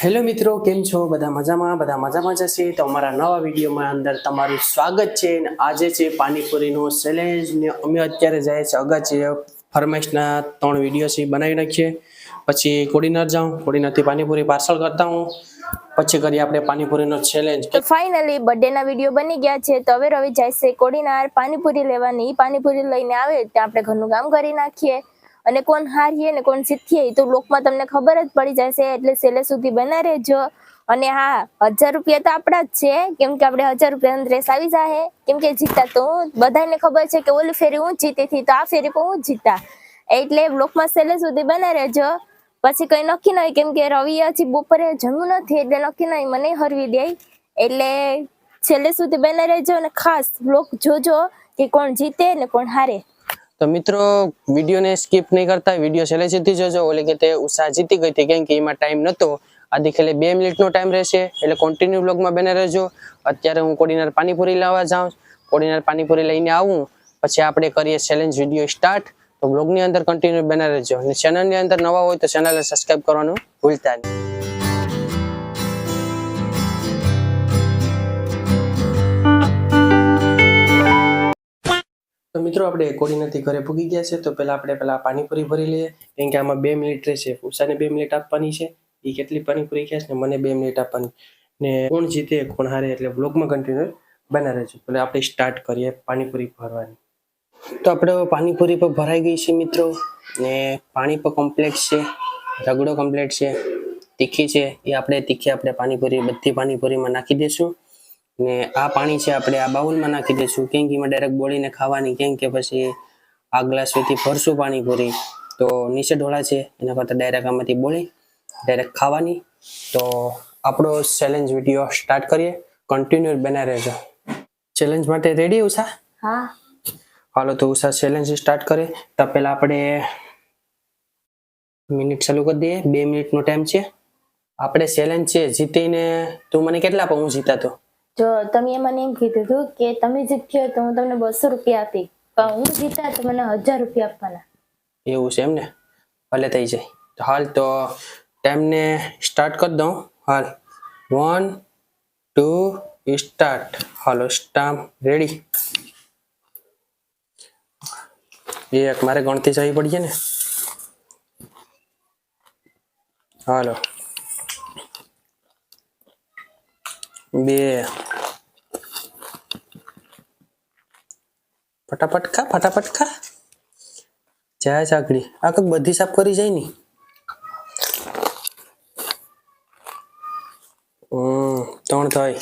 Hello મિત્રો, કેમ છો? બધા મજામાં? બધા મજામાં જશે તો અમારા નવા વિડીયોમાં અંદર તમારું સ્વાગત છે અને આજે છે પાણીપુરીનો સેલેજ ને અમે અત્યારે જાય છે અગાચી ફરમાઈશના ત્રણ વીડિયો છે બનાવી નાખીએ. પછી કોડીનાર જાઉં, કોડીનારથી પાણીપુરી પાર્સલ કરતા હું પછી કરીએ આપણે પાણીપુરીનો ચેલેન્જ તો ફાઇનલી બર્થડેના વીડિયો બની ગયા છે, તો હવે રવિ જાય છે કોડીનાર. પાણીપુરી લેવાની, પાણીપુરી લઈને આવે ત્યાં આપણે ઘરનું કામ કરી નાખીએ. અને કોણ હારીએ ને કોણ ઈ તો લોકમાં તમને ખબર જ પડી જશે. એટલે છેલ્લે સુધી બના રહેજો. અને હા, હજાર રૂપિયા તો આપણા જ છે. કેમ કે આપણે હજાર રૂપિયા ડ્રેસ આવી જાય કેમ કે જીતા તો બધાને ખબર છે કે ઓલી ફેરી હું જીતી હતી, તો આ ફેરી પણ હું જીતા એટલે બ્લોકમાં છેલ્લે સુધી બના રહેજો. પછી કંઈ નક્કી નહીં. કેમ કે રવિ હજી બપોરે જમ્યું નથી, એટલે નક્કી નહીં. મને હરવી દે. એટલે છેલ્લે સુધી બને રહેજો અને ખાસ બ્લોક જોજો કે કોણ જીતે ને કોણ હારે. તો મિત્રો, વિડીયોને સ્કીપ નહીં કરતા, વીડિયો છેલ્લે સુધી જોજો. ઓલે કે તે ઉષા જીતી ગઈ હતી કેમ કે એમાં ટાઈમ નહોતો આથી ખાલી બે મિનિટનો ટાઈમ રહેશે. એટલે કોન્ટિન્યુ બ્લોગમાં બને રહેજો. અત્યારે હું કોડીનાર પાણીપુરી લાવવા જાઉં. કોડીનાર પાણીપુરી લઈને આવું. પછી આપણે કરીએ ચેલેન્જ વીડિયો સ્ટાર્ટ તો બ્લોગની અંદર કન્ટિન્યુ બને રહેજો. અને ચેનલની અંદર નવા હોય તો ચેનલને સબસ્ક્રાઇબ કરવાનું ભૂલતા નહીં. તો મિત્રો આપણે કોડીનાથી ઘરે પૂગી ગયા છે, તો પહેલાં આપણે પહેલાં પાણીપુરી ભરી લઈએ. કેમ કે આમાં બે મિનિટ રહેશે. ઉષાને બે મિનિટ આપવાની છે. એ કેટલી પાણીપુરી છે ને મને બે મિનિટ આપવાની. ને કોણ જીતે કોણ હારે એટલે બ્લોગમાં કન્ટિન્યુ બના રહેજો. એટલે આપણે સ્ટાર્ટ કરીએ પાણીપુરી ભરવાની. તો આપણે પાણીપુરી પર ભરાઈ ગઈ છે મિત્રો. ને પાણી પર કમ્પ્લેટ છે. રગડો કમ્પ્લેટ છે. તીખી છે. એ આપણે તીખી આપણે પાણીપુરી બધી પાણીપુરીમાં નાખી દઈશું ને આ પાણી છે આપણે આ બાઉલમાં નાખી દઈશું. કેમ કે એમાં ડાયરેક્ટ બોળીને ખાવાની કેમ કે પછી આ ગ્લાસથી ભરશું પાણીપુરી. તો નીચે ઢોળા છે એના કરતાં ડાયરેક્ટ આમાંથી બોળી ડાયરેક્ટ ખાવાની. તો આપણો ચેલેન્જ વીડિયો સ્ટાર્ટ કરીએ. કન્ટિન્યુ બના રહેજો. ચેલેન્જ માટે રેડી ઉષા? હા. હાલો તો ઉષા ચેલેન્જ સ્ટાર્ટ કરે. તો પહેલાં આપણે મિનિટ ચાલુ કરી દઈએ. બે મિનિટનો ટાઈમ છે. આપણે ચેલેન્જ છે જીતીને તું મને કેટલા આપો હું જીતાતો જો તમે મને એમ કીધું હતું કે તમે જીત્યો તો હું તમને બસો રૂપિયા આપી. પણ હું જીતા તો મને હજાર રૂપિયા આપવાના. એવું છે એમ ને? ભલે થઈ જાય. તો હાલ તો ટાઈમને સ્ટાર્ટ કરી દઉં. હાલ. વન ટુ સ્ટાર્ટ હાલો સ્ટામ્પ રેડી એક મારે ગણતી જવી પડીએ ને? હાલો. બે. ફટાફટ ખા ફટાફટ ખા. જાય ચાકડી આ કંઈક બધી સાફ કરી જાય ની. ત્રણ થાય.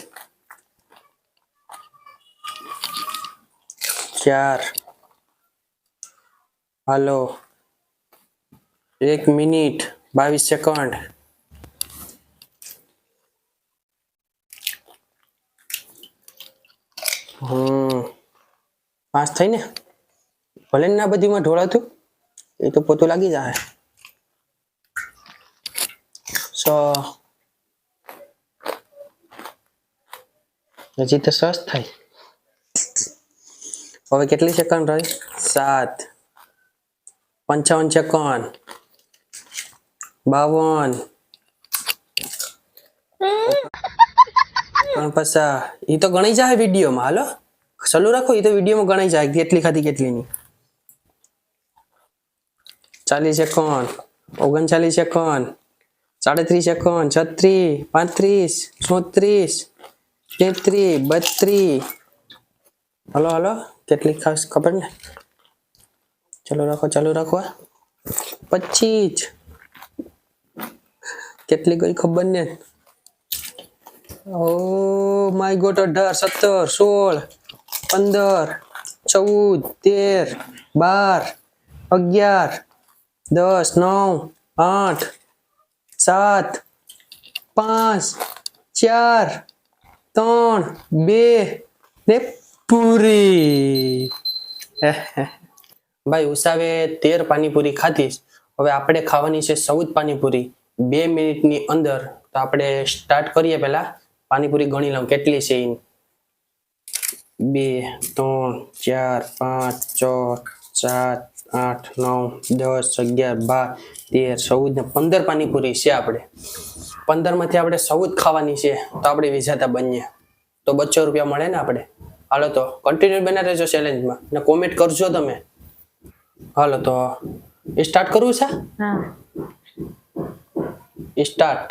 ચાર. હાલો. એક મિનિટ, બાવીસ સેકન્ડ. હમ. પાંચ થઈ ને ભલે ને ના બધીમાં ઢોળાતું એ તો પોતું લાગી જાય સો હજી તો સસ થાય. હવે કેટલી સેકન્ડ રહી? સાત પંચાવન સેકન્ડ બાવન ત્રણ પસા એ તો ગણી જાય વિડીયોમાં હાલો. ચાલુ રાખો એ તો વિડીયોમાં ગણાઈ જાય, કેટલી ખાધી કેટલી ચાલીસ સેકન્ડ ઓગણચાલીસ સેકન્ડ સાડત્રીસ સેકન્ડ છત્રીસ, પાંત્રીસ, ચોત્રીસ તેત્રીસ બત્રીસ હલો હલો, કેટલી ખાસ ખબર ને? ચાલુ રાખો ચાલુ રાખો પચીસ. કેટલી ગઈ ખબર ને? ઓ માય ગોટ અઢાર, સત્તર, સોળ. પંદર, ચૌદ, તેર, બાર, અગિયાર, દસ, નવ, આઠ, સાત, પાંચ, ચાર, ત્રણ, બે ને પૂરી. ભાઈ ઉષાવે તેર પાણીપુરી ખાધીશ હવે આપણે ખાવાની છે ચૌદ પાણીપુરી. બે મિનિટની અંદર તો આપણે સ્ટાર્ટ કરીએ પહેલા. પાણીપુરી ગણી લઉં. કેટલી છે એની? બે ત્રણ ચાર પાંચ છ સાત આઠ નવ દસ અગિયાર બાર તેર ચૌદ ને પંદર પાણીપુરી છે આપણે. પંદરમાંથી આપણે ચૌદ ખાવાની છે તો આપણે વિજાતા બનીએ. તો બસો રૂપિયા મળે ને આપણે? હાલો તો કન્ટિન્યુ બના રહેજો ચેલેન્જમાં ને કોમેન્ટ કરજો તમે. હાલો તો સ્ટાર્ટ કરવું છે? સ્ટાર્ટ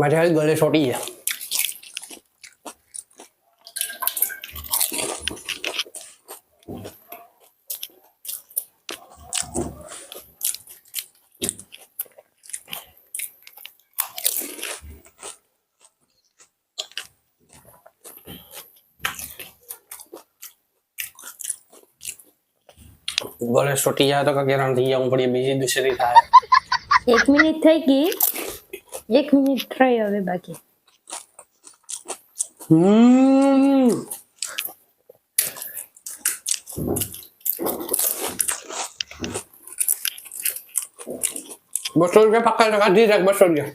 મારે હાલ ગળે છોટી ગયા ગળે છોટી જાય તો કકેરાણ થઈ જવું પડે બીજી દૂસરી થાય એક મિનિટ થઈ ગઈ એક મિનિટ થઈ હવે બાકી હમ બસો રૂપિયા પક્કા ટકા દી રાખ બસો રૂપિયા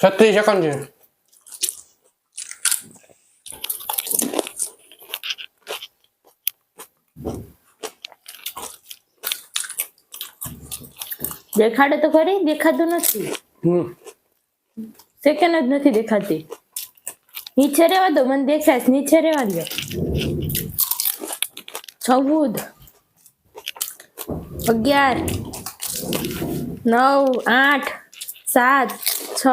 છત્રીસ સેકન્ડ છે દેખાડે તો ખરી? દેખાતું નથી. હમ. સેકન્ડ જ નથી દેખાતી. નીચે રહેવા દો મને દેખાય નીચે રહેવા દો. ચૌદ. અગિયાર. નવ આઠ સાત છ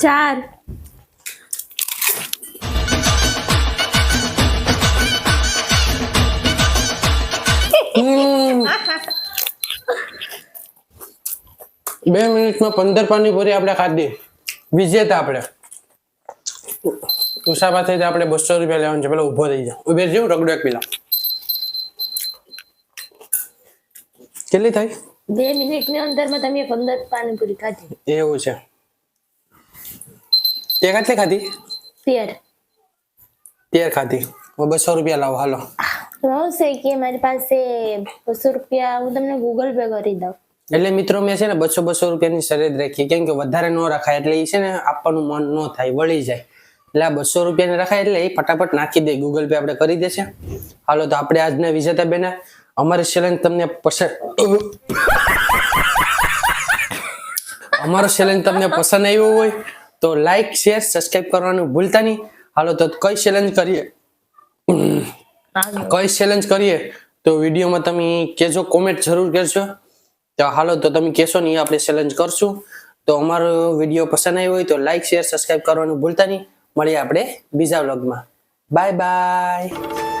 ચાર હમ. બે મિનિટમાં પંદર પાણીપુરી આપણે ખાધી વિજેતા આપણે. ઉષા થઈ આપણે બસો રૂપિયા લેવાનું છે પેલા ઊભો થઈ જાય ઉભે જેવું રગડો એક પેલા. કેટલી થાય બે મિનિટની અંદરમાં તમે પંદર પાણીપુરી ખાધી. એવું છે. તે કેટલી ખાધી? તેર. તેર ખાધી. હું બસો રૂપિયા લાવો હાલો. રહશે કે મારી પાસે બસો રૂપિયા હું તમને ગૂગલ પે કરી દઉં. એટલે મિત્રો મેં છે ને બસો બસો રૂપિયાની શરત રાખી. કેમ કે વધારે ન રખાય એટલે એ છે ને આપવાનું મન ન થાય વળી જાય. એટલે આ બસો રૂપિયાને રખાય એટલે એ ફટાફટ નાખી દે. ગૂગલ પે આપણે કરી દેશે. હાલો તો આપણે આજના વિજેતા બેના અમારે ચેલેન્જ તમને પસંદ અમારો ચેલેન્જ તમને પસંદ આવ્યો હોય તો લાઈક શેર સબસ્ક્રાઇબ કરવાનું ભૂલતા નહીં. હાલો તો કઈ ચેલેન્જ કરીએ? કઈ ચેલેન્જ કરીએ? તો વિડીયોમાં તમે કેજો કોમેન્ટ જરૂર કરજો. હાલો, તો તમે કહેશો નહીં આપણે ચેલેન્જ કરશું. તો અમારો વીડિયો પસંદ આવ્યો હોય તો લાઈક શેર સબસ્ક્રાઇબ કરવાનું ભૂલતા નહીં. મળીએ આપણે બીજા વ્લોગમાં બાય બાય